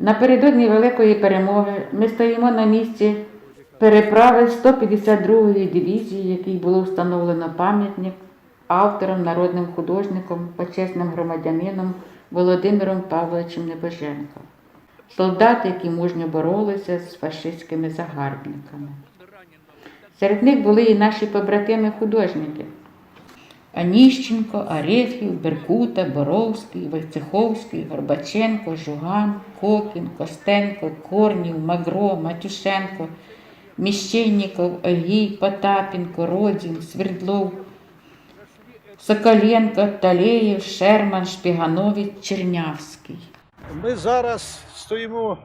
Напередодні великої перемоги ми стоїмо на місці переправи 152-ї дивізії, якій було встановлено пам'ятник автором, народним художником, почесним громадянином Володимиром Павловичем Небоженком. Солдати, які мужньо боролися з фашистськими загарбниками. Серед них були і наші побратими-художники. Аніщенко, Арефів, Беркута, Боровський, Войцеховський, Горбаченко, Жуган, Кокін, Костенко, Корнів, Магро, Матюшенко, Міщенніков, Огій, Потапенко, Родін, Свердлов, Соколенко, Талеєв, Шерман, Шпіганович, Чернявський. Ми зараз стоїмо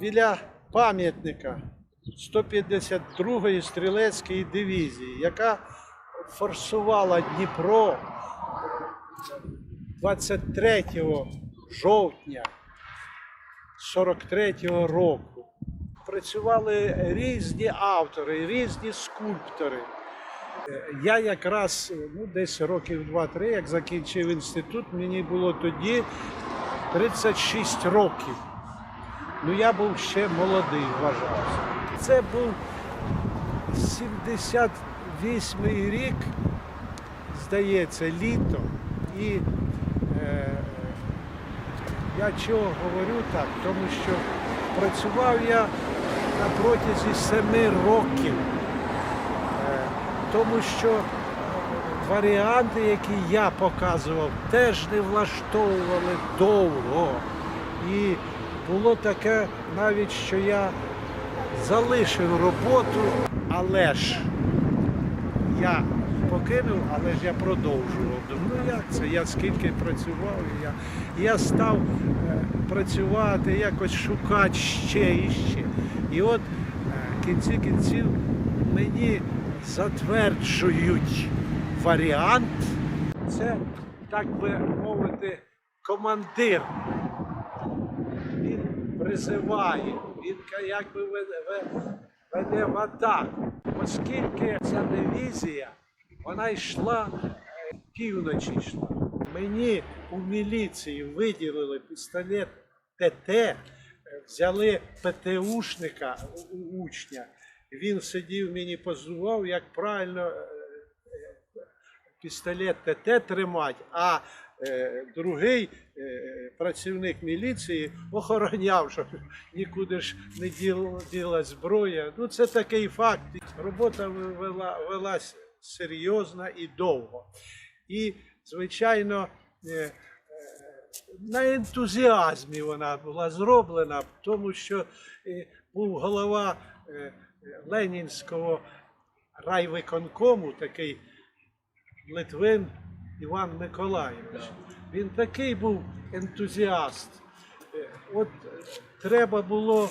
біля пам'ятника 152-ї стрілецької дивізії, яка форсувала Дніпро 23 жовтня 43-го року. Працювали різні автори, різні скульптори. Я якраз ну, десь років 2-3, як закінчив інститут, мені було тоді 36 років. Ну я був ще молодий, вважався. Це був 78-й рік, здається, літо. І е, я чого говорю так, тому що працював я на протязі семи років. Е, тому що варіанти, які я показував, теж не влаштовували довго. І було таке навіть, що я залишив роботу, але ж я покинув, але ж я продовжував. Ну як це? Я скільки працював, я, я став е, працювати, якось шукати ще і ще. І от е, в кінці кінців мені затверджують варіант. Це, так би мовити, командир. Він призиває, він ка- якби веде, веде в. Оскільки ця дивізія, вона йшла е, півночі йшла. Мені у міліції виділили пістолет ТТ, е, взяли ПТУшника у учня. Він сидів, мені позував, як правильно е, е, пістолет ТТ тримати, а е, другий е, працівник міліції охороняв, щоб нікуди ж не діл, діла зброя. Ну, це такий факт. Робота вела, велась серйозно і довго. І, звичайно, е, е, на ентузіазмі вона була зроблена, тому що е, був голова е, е, Ленінського райвиконкому, такий Литвин Іван Миколаївич. Він такий був ентузіаст. От треба було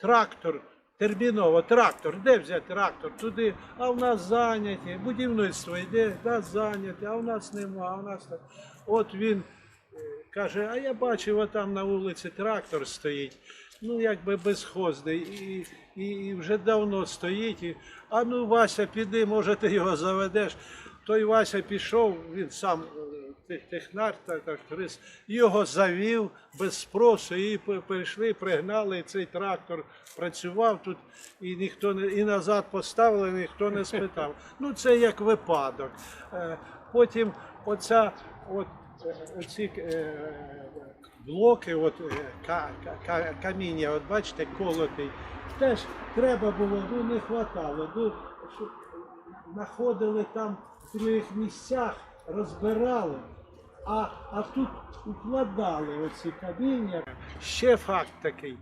трактор, терміново, трактор, де взяти трактор? Туди, а в нас зайняті, будівництво йде, да, зайняті, а в нас нема, а в нас так. От він е, каже, а я бачив, а там на вулиці трактор стоїть. Ну, якби безхозний, і, і, і вже давно стоїть. І, а ну, Вася, піди, може, ти його заведеш. Той Вася пішов, він сам е, технар, та- тракторист, його завів без спросу, і перейшли, пригнали, і цей трактор працював тут, і ніхто не і назад поставили, ніхто не спитав. Ну, це як випадок. Е, Потім оця, от, е, оці блоки, от, ка- ка- ка- каміння, от бачите, колотий, теж треба було, ну не хватало. Ну, знаходили там в других місцях, розбирали, а, а тут укладали оці каміння. Ще факт такий.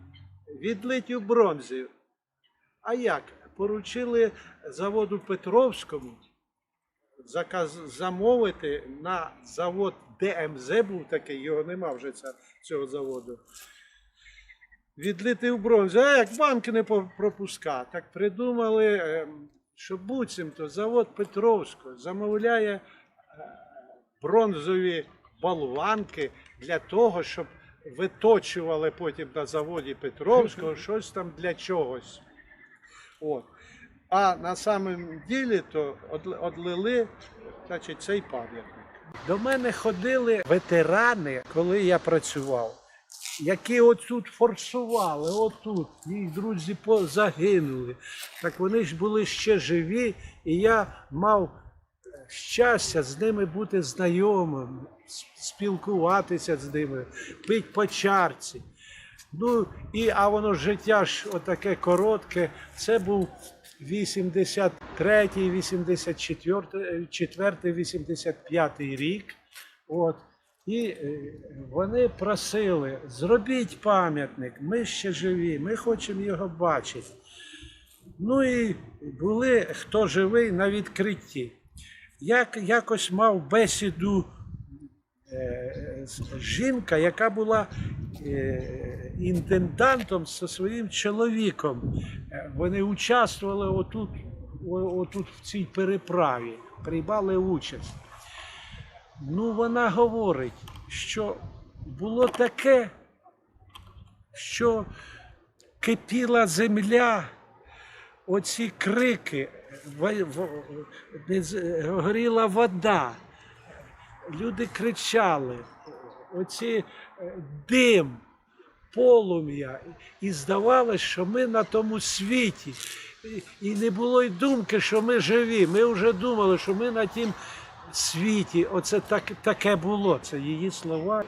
Відлить у бронзі. А як? Поручили заводу Петровському заказ, замовити на завод ДМЗ був такий, його нема вже ця, цього заводу. Відлити в бронзу. А як банки не пропускати? Так придумали, ем, що буцімто завод Петровського замовляє е, бронзові болванки для того, щоб виточували потім на заводі Петровського щось там для чогось. От. А на самом ділі то одлили значить, цей пам'ятник. До мене ходили ветерани, коли я працював. Які отут форсували, отут, їх друзі загинули. Так вони ж були ще живі, і я мав щастя з ними бути знайомим, спілкуватися з ними, пити по чарці. Ну, і, а воно життя ж отаке коротке. Це був 83-й, 84-й, 4-й, 85-й рік. От. І е, вони просили, зробіть пам'ятник, ми ще живі, ми хочемо його бачити. Ну і були хто живий на відкритті. Як якось мав бесіду е, жінка, яка була е, інтендантом зі своїм чоловіком. Е, Вони участвували отут, отут в цій переправі, приймали участь. Ну, вона говорить, що було таке, що кипіла земля, оці крики, горіла вода, люди кричали, оці е, дим, полум'я, і здавалось, що ми на тому світі. І не було й думки, що ми живі. Ми вже думали, що ми на тім світі. Оце так, таке було. Це її слова.